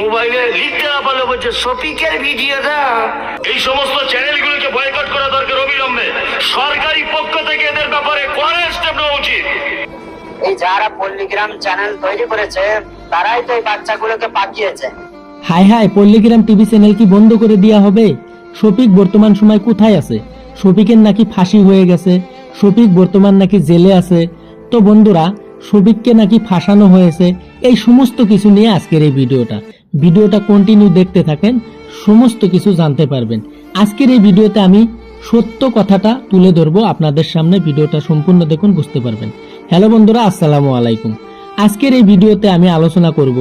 মোবাইলে লিখতে না পারলে বলছে শফিকের ভিডিওটা এই সমস্ত চ্যানেলগুলোকে বয়কট করা দরকার অবিলম্বে। সরকারি পক্ষ থেকে এদের ব্যাপারে কড়া স্টেপ নেওয়া উচিত? এই যারা পল্লীগ্রাম চ্যানেল তৈরি করেছে তারাই তো এই বাচ্চাগুলোকে পাঠিয়েছে। Hi hi Palligram TV channel কি বন্ধ করে দেওয়া হবে? শফিক বর্তমান সময় কোথায় আছে? শফিকের নাকি ফাঁসি হয়ে গেছে। শফিক বর্তমান নাকি জেলে আছে। তো বন্ধুরা শফিককে নাকি ফাঁসানো হয়েছে, এই সমস্ত কিছু নিয়ে আজকের এই ভিডিওটা। ভিডিওটা কন্টিনিউ দেখতে থাকেন, সমস্ত কিছু জানতে পারবেন। আজকের এই ভিডিওতে আমি সত্য কথাটা তুলে ধরবো আপনাদের সামনে, ভিডিওটা সম্পূর্ণ দেখুন, বুঝতে পারবেন। হ্যালো বন্ধুরা, আসসালামু আলাইকুম। আজকের এই ভিডিওতে আমি আলোচনা করব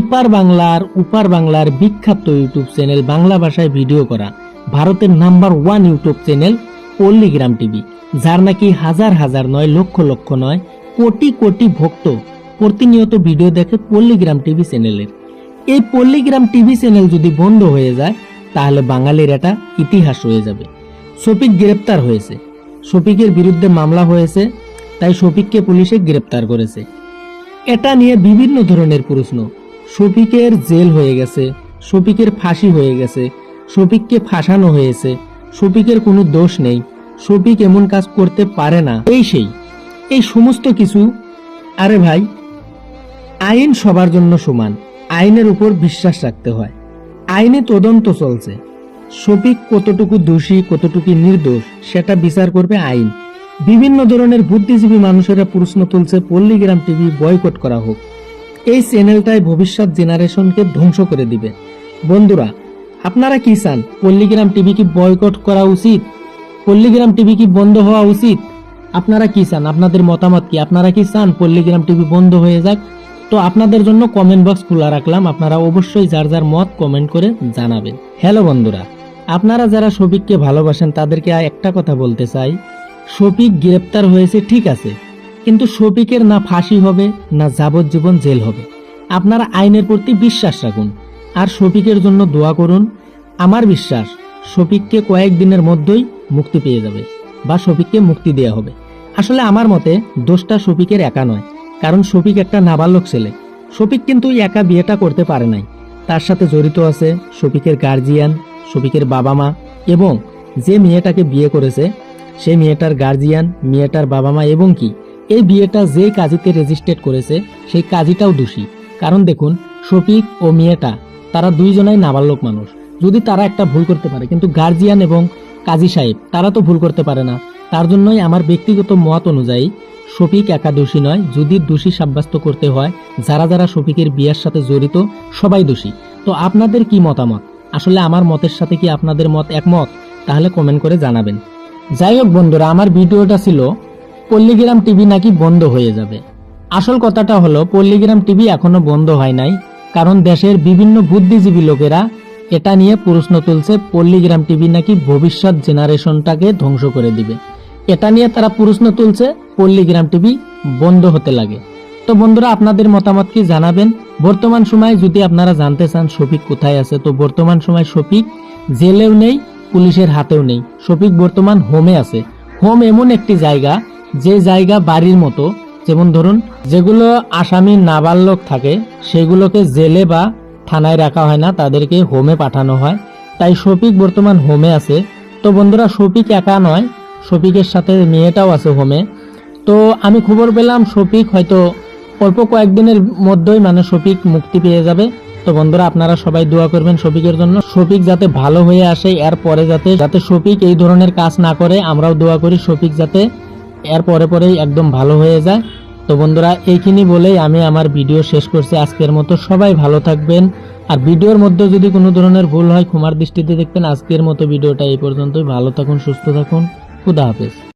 ইপার বাংলার, উপার বাংলার বিখ্যাত ইউটিউব চ্যানেল বাংলা ভাষায় ভিডিও করা, ভারতের number one YouTube channel Palligram TV, যার নাকি হাজার হাজার নয়, লক্ষ লক্ষ নয় কোটি কোটি ভক্ত প্রতিনিয়ত ভিডিও দেখে পল্লীগ্রাম টিভি চ্যানেলের। এই পল্লীগ্রাম টিভি চ্যানেল যদি বন্ধ হয়ে যায়, তাহলে বাঙালির এটা ইতিহাস হয়ে যাবে। শফিক গ্রেপ্তার হয়েছে। শফিকের বিরুদ্ধে মামলা হয়েছে, তাই শফিককে পুলিশে গ্রেপ্তার করেছে। এটা নিয়ে বিভিন্ন ধরনের প্রশ্ন। শফিকের জেল হয়ে গেছে, শফিকের ফাঁসি হয়ে গেছে, শফিককে ফাঁসানো হয়েছে, শফিকের কোনো দোষ নেই, শফিক এমন কাজ করতে পারে না। এই সেই এই সমস্ত কিছু, আরে ভাই, আইন সবার জন্য সমান, আইনের উপর বিশ্বাস রাখতে হয়। আইনে তদন্ত চলছে। শফিক কতটুকু দোষী, কতটুকু নির্দোষ, সেটা বিচার করবে আইন। বিভিন্ন ধরনের বুদ্ধিজীবী মানুষেরা প্রশ্ন তুলছে, পল্লীগ্রাম টিভি বয়কট করা হোক। এই চ্যানেলটাই ভবিষ্যৎ জেনারেশনকে ধ্বংস করে দিবে। বন্ধুরা, আপনারা কি চান? পল্লীগ্রাম টিভি কি বয়কট করা উচিত? পল্লীগ্রাম টিভি কি বন্ধ হওয়া উচিত? আপনারা কি চান? আপনাদের মতামত কি? আপনারা কি চান পল্লীগ্রাম টিভি বন্ধ হয়ে যাক? তো আপনাদের জন্য কমেন্ট বক্স খোলা রাখলাম। আপনারা অবশ্যই যার যার মত কমেন্ট করে জানাবেন। হ্যালো বন্ধুরা, আপনারা যারা শফিককে ভালোবাসেন, তাদেরকে একটা কথা বলতে চাই। শফিক গ্রেপ্তার হয়েছে, ঠিক আছে। কিন্তু শফিকের না ফাঁসি হবে, না যাবজ্জীবন জেল হবে। আপনারা আইনের প্রতি বিশ্বাস রাখুন। আর শফিকের জন্য দোয়া করুন। আমার বিশ্বাস, শফিককে কয়েকদিনের মধ্যেই মুক্তি পেয়ে যাবে বা শফিককে মুক্তি দেওয়া হবে। আসলে আমার মতে দোষটা শফিকের একা নয়, কারণ শফিক একটা নাবালক ছেলে। শফিক কিন্তু একা বিয়েটা করতে পারে নাই। তার সাথে জড়িত আছে শফিকের গার্জিয়ান শফিকের বাবা মা এবং যে মেয়েটাকে বিয়ে করেছে সেই মেয়েটার গার্জিয়ান মেয়েটার বাবা মা এবং কি? এই বিয়েটা যে কাজীতে রেজিস্ট্রেট করেছে, সেই কাজীটাও দোষী। কারণ দেখুন, শফিক ও মেয়েটা, তারা দুইজনাই নাবালক মানুষ। যদি তারা একটা ভুল করতে পারে, কিন্তু গার্জিয়ান এবং কাজী সাহেব, তারা তো ভুল করতে পারে না। তার জন্যই আমার ব্যক্তিগত মত অনুযায়ী, শফিক একা দোষী নয়, যদি দোষী সাব্যস্ত করতে হয়, যারা যারা শফিকের বিয়ের সাথে জড়িত, সবাই দোষী। তো আপনাদের কি মতামত? আসলে আমার মতের সাথে কি আপনাদের মত একমত? তাহলে কমেন্ট করে জানাবেন। যাই হোক বন্ধুরা, আমার ভিডিওটা ছিল, পল্লীগ্রাম টিভি নাকি বন্ধ হয়ে যাবে। আসল কথাটা হলো, পল্লীগ্রাম টিভি এখনও বন্ধ হয় নাই, কারণ দেশের বিভিন্ন বুদ্ধিজীবী লোকেরা এটা নিয়ে প্রশ্ন তুলছে, পল্লীগ্রাম টিভি নাকি ভবিষ্যৎ জেনারেশনটাকে ধ্বংস করে দিবে। এটা নিয়ে তারা প্রশ্ন তুলছে, পল্লীগ্রাম টিভি বন্ধ হতে লাগে। তো বন্ধুরা, আপনাদের মতামত কি জানাবেন? বর্তমান সময় যদি আপনারা জানতে চান শফিক কোথায় আছে, তো বর্তমান সময় শফিক জেলেও নেই, পুলিশের হাতেও নেই। শফিক বর্তমান হোমে আছে। হোম এমন একটি জায়গা, যে জায়গা বাড়ির মতো। যেমন ধরুন, যেগুলো আসামি নাবালক থাকে, সেগুলোকে জেলে বা থানায় রাখা হয় না, তাদেরকে হোমে পাঠানো হয়। তাই শফিক বর্তমান হোমে আছে। তো বন্ধুরা, শফিক একা নয় শফিকের সাথে মেয়েটাও আছে হোমে। তো আমি খবর পেলাম শফিক হয়তো অল্প কয়েকদিনের মধ্যেই মানে শফিক মুক্তি পেয়ে যাবে। তো বন্ধুরা, আপনারা সবাই দোয়া করবেন শফিকের জন্য। শফিক যাতে ভালো হয়ে আসে, এর পরে যাতে যাতে শফিক এই ধরনের কাজ না করে, আমরাও দোয়া করি শফিক যাতে এর পরে পরেই একদম ভালো হয়ে যায়। তো বন্ধুরা, এইখানি বলেই আমি আমার ভিডিও শেষ করছি আজকের মতো। সবাই ভালো থাকবেন। আর ভিডিওর মধ্যে যদি কোনো ধরনের ভুল হয়, ক্ষমার দৃষ্টিতে দেখবেন। আজকের মতো ভিডিওটা এই পর্যন্তই। ভালো থাকুন, সুস্থ থাকুন। খুদা হাফেজ।